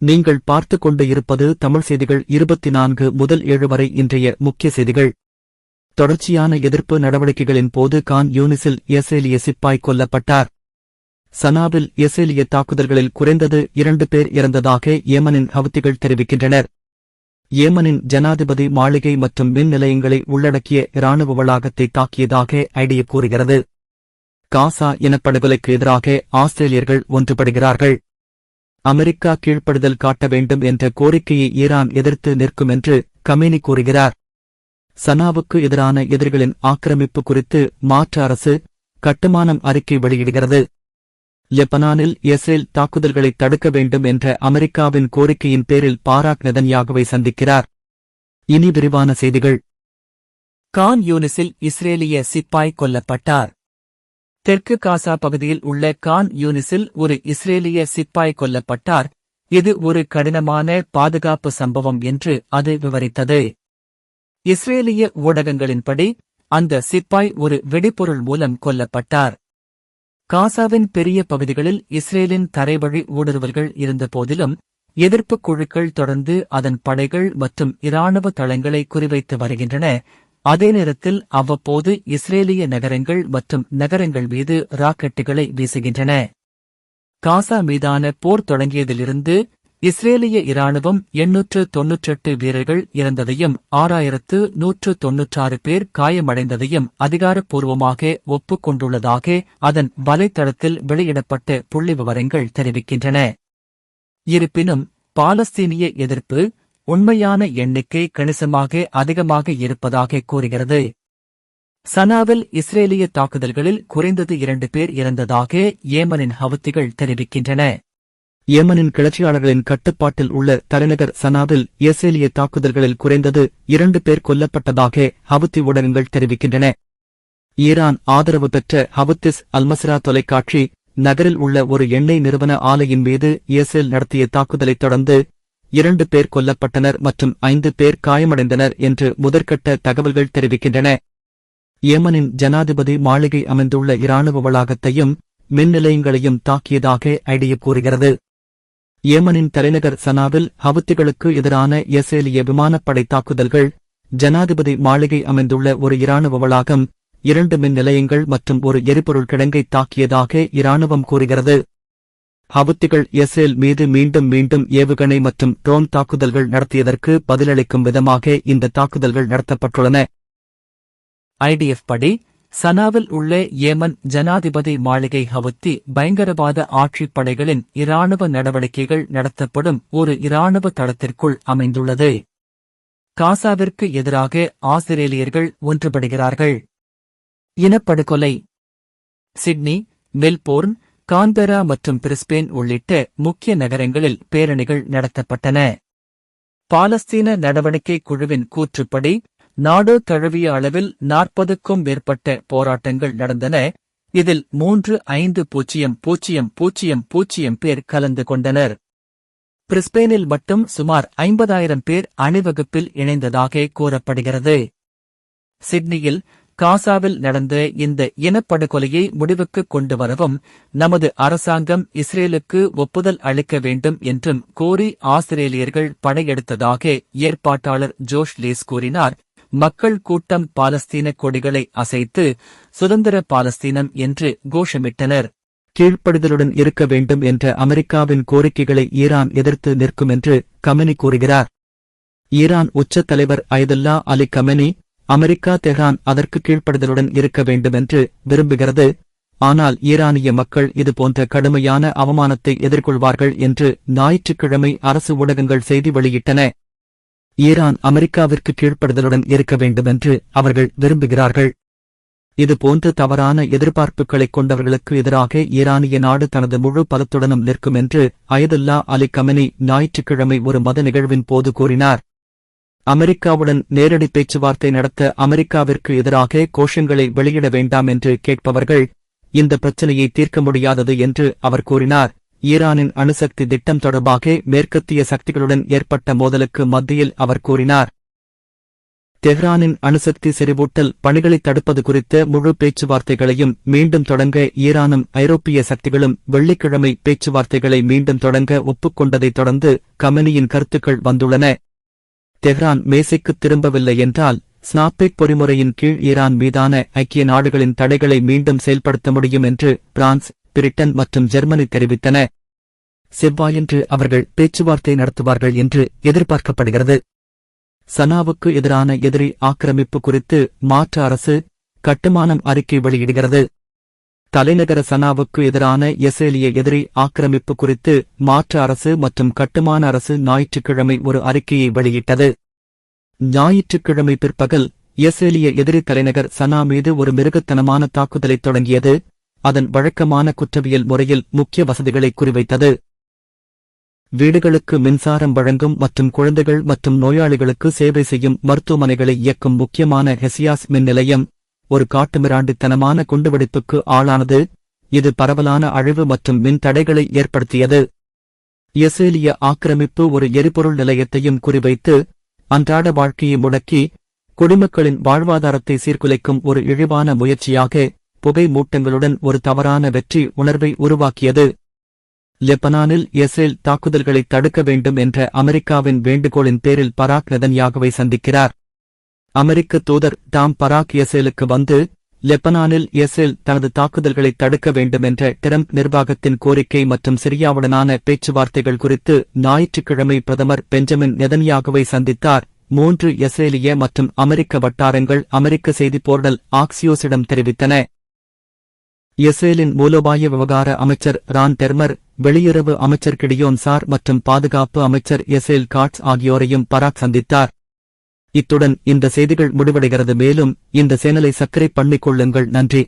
நீங்கள் பார்த்து கொண்டு இருப்பது தமிழ் செய்திகள் இருபத்தி நான்கு முதல் ஏழு வரை இன்றைய முக்கிய செய்திகள். தொடர்ச்சியான எதிர்ப்பு நடவடிக்கைகளின் போது கான் யூனிஸில் இஸ்ரேலிய சிப்பாய் கொல்லப்பட்டார். சனாவில் இஸ்ரேலிய தாக்குதல்களில் குறைந்தது இரண்டு பேர் இறந்ததாக ஏமனின் ஹவுத்திகள் தெரிவிக்கின்றனர். ஏமனின் ஜனாதிபதி மாளிகை மற்றும் மின் நிலையங்களை உள்ளடக்கிய இராணுவ வளாகத்தை தாக்கியதாக ஐடிய கூறுகிறது. காசா இனப்படுகொலைக்கு எதிராக ஆஸ்திரேலியர்கள் ஒன்றுபடுகிறார்கள். அமெரிக்கா கீழ்ப்படுதல் காட்ட வேண்டும் என்ற கோரிக்கையை ஈரான் எதிர்த்து நிற்கும் என்று கமேனி கூறுகிறார். சனாவுக்கு எதிரான எதிரிகளின் ஆக்கிரமிப்பு குறித்து மாற்று அரசு கட்டுமானம் அறிக்கை வெளியிடுகிறது. லெபனானில் இஸ்ரேல் தாக்குதல்களை தடுக்க வேண்டும் என்ற அமெரிக்காவின் கோரிக்கையின் பேரில் பாராக் நெதன்யாகுவை சந்திக்கிறார். இனி விரிவான செய்திகள். கான் யூனிஸில் இஸ்ரேலிய சிப்பாய் கொல்லப்பட்டார். தெற்கு காசா பகுதியில் உள்ள கான் யூனிஸில் ஒரு இஸ்ரேலிய சிப்பாய் கொல்லப்பட்டார். இது ஒரு கடினமான பாதுகாப்பு சம்பவம் என்று அது விவரித்தது. இஸ்ரேலிய ஊடகங்களின்படி அந்த சிப்பாய் ஒரு வெடிபொருள் மூலம் கொல்லப்பட்டார். காசாவின் பெரிய பகுதிகளில் இஸ்ரேலின் தரைவழி ஊடுருவல்கள் இருந்தபோதிலும் எதிர்ப்புக் குழுக்கள் தொடர்ந்து அதன் படைகள் மற்றும் இராணுவ தளங்களை குறிவைத்து வருகின்றன. அதே நேரத்தில் அவ்வப்போது இஸ்ரேலிய நகரங்கள் மற்றும் நகரங்கள் மீது ராக்கெட்டுகளை வீசுகின்றன. காசா மீதான போர் தொடங்கியதிலிருந்து இஸ்ரேலிய இராணுவம் எண்ணூற்று தொன்னூற்றெட்டு வீரர்கள் இறந்ததையும் ஆறாயிரத்து நூற்று தொன்னூற்றாறு பேர் காயமடைந்ததையும் அதிகாரப்பூர்வமாக ஒப்புக்கொண்டுள்ளதாக அதன் வலைத்தளத்தில் வெளியிடப்பட்ட புள்ளிவிவரங்கள் தெரிவிக்கின்றன. இருப்பினும் பாலஸ்தீனிய எதிர்ப்பு உண்மையான எண்ணிக்கை கணிசமாக அதிகமாக இருப்பதாக கூறுகிறது. சனாவில் இஸ்ரேலிய தாக்குதல்களில் குறைந்தது இரண்டு பேர் இறந்ததாக ஏமனின் ஹவுத்திகள் தெரிவிக்கின்றன. ஏமனின் கிளர்ச்சியாளர்களின் கட்டுப்பாட்டில் உள்ள தலைநகர் சனாவில் இஸ்ரேலிய தாக்குதல்களில் குறைந்தது இரண்டு பேர் கொல்லப்பட்டதாக ஹவுத்தி ஊடகங்கள் தெரிவிக்கின்றன. ஈரான் ஆதரவு பெற்ற ஹவுத்திஸ் அல்மஸ்ரா தொலைக்காட்சி நகரில் உள்ள ஒரு எண்ணெய் நிறுவன ஆலையின் மீது இஸ்ரேல் நடத்திய தாக்குதலைத் தொடர்ந்து இரண்டு பேர் கொல்லப்பட்டனர் மற்றும் ஐந்து பேர் காயமடைந்தனர் என்று முதற்கட்ட தகவல்கள் தெரிவிக்கின்றன. ஏமனின் ஜனாதிபதி மாளிகை அமைந்துள்ள இராணுவ வளாகத்தையும் மின் நிலையங்களையும் தாக்கியதாக ஐடிய கூறுகிறது. ஏமனின் தலைநகர் சனாவில் ஹவுத்திகளுக்கு எதிரான இஸ்ரேலிய விமானப்படை தாக்குதல்கள் ஜனாதிபதி மாளிகை அமைந்துள்ள ஒரு இராணுவ வளாகம் இரண்டு மின் நிலையங்கள் மற்றும் ஒரு எரிபொருள் கிடங்கை தாக்கியதாக இராணுவம் கூறுகிறது. ஹவுத்திகள் இஸ்ரேல் மீது மீண்டும் மீண்டும் ஏவுகணை மற்றும் ட்ரோன் தாக்குதல்கள் நடத்தியதற்கு பதிலளிக்கும் விதமாக இந்த தாக்குதல்கள் நடத்தப்பட்டுள்ளன. ஐடிஎஃப் படி சனாவில் உள்ள ஏமன் ஜனாதிபதி மாளிகை ஹவுத்தி பயங்கரவாத ஆட்சிப் படைகளின் இராணுவ நடவடிக்கைகள் நடத்தப்படும் ஒரு இராணுவ தளத்திற்குள் அமைந்துள்ளது. காசாவிற்கு எதிராக ஆஸ்திரேலியர்கள் ஒன்றுபடுகிறார்கள். இனப்படுகொலை. சிட்னி மெல்போர்ன் கான்பெரா மற்றும் பிரிஸ்பேன் உள்ளிட்ட முக்கிய நகரங்களில் பேரணிகள் நடத்தப்பட்டன. பாலஸ்தீன நடவடிக்கை குழுவின் கூற்றுப்படி நாடு தழுவிய அளவில் நாற்பதுக்கும் மேற்பட்ட போராட்டங்கள் நடந்தன. இதில் மூன்று ஐந்து பூஜ்ஜியம் பூஜ்ஜியம் பூஜ்ஜியம் பூஜ்ஜியம் பேர் கலந்து கொண்டனர். பிரிஸ்பெயினில் மட்டும் சுமார் ஐம்பதாயிரம் பேர் அணிவகுப்பில் இணைந்ததாக கூறப்படுகிறது. சிட்னியில் காசாவில் நடந்த இந்த இனப்படுகொலையை முடிவுக்கு கொண்டு வரவும் நமது அரசாங்கம் இஸ்ரேலுக்கு ஒப்புதல் அளிக்க வேண்டும் என்றும் கோரி ஆஸ்திரேலியர்கள் படையெடுத்ததாக ஏற்பாட்டாளர் ஜோஷ் லீஸ் கூறினார். மக்கள் கூட்டம் பாலஸ்தீன கொடிகளை அசைத்து சுதந்திர பாலஸ்தீனம் என்று கோஷமிட்டனர். கீழ்ப்படுதலுடன் இருக்க வேண்டும் என்ற அமெரிக்காவின் கோரிக்கைகளை ஈரான் எதிர்த்து நிற்கும் என்று கமெனி கூறுகிறார். ஈரான் உச்ச தலைவர் Ayatollah Ali Khamenei America Tehran அதற்கு கீழ்ப்படுதலுடன் இருக்க வேண்டுமென்று விரும்புகிறது. ஆனால் ஈரானிய மக்கள் இதுபோன்ற கடுமையான அவமானத்தை எதிர்கொள்வார்கள் என்று ஞாயிற்றுக்கிழமை அரசு ஊடகங்கள் செய்தி வெளியிட்டன. ஈரான் அமெரிக்காவிற்கு கீழ்ப்படுதலுடன் இருக்க வேண்டுமென்று அவர்கள் விரும்புகிறார்கள். இதுபோன்ற தவறான எதிர்பார்ப்புகளைக் கொண்டவர்களுக்கு எதிராக ஈரானிய நாடு தனது முழு பலத்துடனும் நிற்கும் என்று அயதுல்லா அலி கமனி ஞாயிற்றுக்கிழமை ஒரு மத நிகழ்வின் போது கூறினார். அமெரிக்காவுடன் நேரடி பேச்சுவார்த்தை நடத்த அமெரிக்காவிற்கு எதிராக கோஷங்களை வெளியிட வேண்டாம் என்று கேட்பவர்கள் இந்த பிரச்சனையை தீர்க்க முடியாதது என்று அவர் கூறினார். ஈரானின் அணுசக்தி திட்டம் தொடர்பாக மேற்கத்திய சக்திகளுடன் ஏற்பட்ட மோதலுக்கு மத்தியில் அவர் கூறினார். தெஹ்ரானின் அணுசக்தி செறிவூட்டல் பணிகளை தடுப்பது குறித்த முழு பேச்சுவார்த்தைகளையும் மீண்டும் தொடங்க ஈரானும் ஐரோப்பிய சக்திகளும் வெள்ளிக்கிழமை பேச்சுவார்த்தைகளை மீண்டும் தொடங்க ஒப்புக்கொண்டதைத் தொடர்ந்து கமெனியின் கருத்துக்கள் வந்துள்ளன. தெஹ்ரான் மேசைக்கு திரும்பவில்லை என்றால் ஸ்னாப்பெக் பொறிமுறையின் கீழ் ஈரான் மீதான ஐக்கிய நாடுகளின் தடைகளை மீண்டும் செயல்படுத்த முடியும் என்று பிரான்ஸ் பிரிட்டன் மற்றும் ஜெர்மனி தெரிவித்தன. செவ்வாயன்று அவர்கள் பேச்சுவார்த்தை நடத்துவார்கள் என்று எதிர்பார்க்கப்படுகிறது. சனாவுக்கு எதிரான எதிரி ஆக்கிரமிப்பு குறித்து மாற்று அரசு கட்டுமானம் அறிக்கை வெளியிடுகிறது. தலைநகர சனாவுக்கு எதிரான எசேலிய எதிரி ஆக்கிரமிப்பு குறித்து மாற்று அரசு மற்றும் கட்டுமான அரசு ஞாயிற்றுக்கிழமை ஒரு அறிக்கையை வெளியிட்டது. ஞாயிற்றுக்கிழமை பிற்பகல் எசேலிய எதிரி தலைநகர் சனா மீது ஒரு மிருகத்தனமான தாக்குதலை தொடங்கியது. அதன் வழக்கமான குற்றவியல் முறையில் முக்கிய வசதிகளை குறிவைத்தது. வீடுகளுக்கு மின்சாரம் வழங்கும் மற்றும் குழந்தைகள் மற்றும் நோயாளிகளுக்கு சேவை செய்யும் மருத்துவமனைகளை இயக்கும் முக்கியமான ஹெசியாஸ் மின் நிலையம். ஒரு காட்டுமிராண்டித்தனமான குண்டுவெடிப்புக்கு ஆளானது. இது பரவலான அழிவு மற்றும் மின் தடைகளை ஏற்படுத்தியது. எசேலிய ஆக்கிரமிப்பு ஒரு எரிபொருள் நிலையத்தையும் குறிவைத்து அன்றாட வாழ்க்கையை முடக்கி குடிமக்களின் வாழ்வாதாரத்தை சீர்குலைக்கும் ஒரு இழிவான முயற்சியாக புகை மூட்டங்களுடன் ஒரு தவறான வெற்றி உணர்வை உருவாக்கியது. லெபனானில் இஸ்ரேல் தாக்குதல்களை தடுக்க வேண்டும் என்ற அமெரிக்காவின் வேண்டுகோளின் பேரில் பராக் நெதன்யாகுவை சந்திக்கிறார். அமெரிக்க தூதர் டாம் பராக் எசேலுக்கு வந்து லெபனானில் எசேல் தனது தாக்குதல்களை தடுக்க வேண்டும் என்ற டிரம்ப் நிர்வாகத்தின் கோரிக்கை மற்றும் சிரியாவுடனான பேச்சுவார்த்தைகள் குறித்து ஞாயிற்றுக்கிழமை பிரதமர் பெஞ்சமின் நெதன்யாகுவை சந்தித்தார். மூன்று இஸ்ரேலிய மற்றும் அமெரிக்க வட்டாரங்கள் அமெரிக்க செய்தி போர்டல் ஆக்சியோஸிடம் தெரிவித்தன. இஸ்ரேலின் மூலோபாய விவகார அமைச்சர் ரான் டெர்மர் வெளியுறவு அமைச்சர் கிடியோன் சார் மற்றும் பாதுகாப்பு அமைச்சர் எசேல் காட்ஸ் ஆகியோரையும் பராக் சந்தித்தார். இத்துடன் இந்த செய்திகள் முடிவடைகிறது. மேலும் இந்த சேனலை சர்க்கரை பண்ணிக் கொள்ளுங்கள் நன்றி.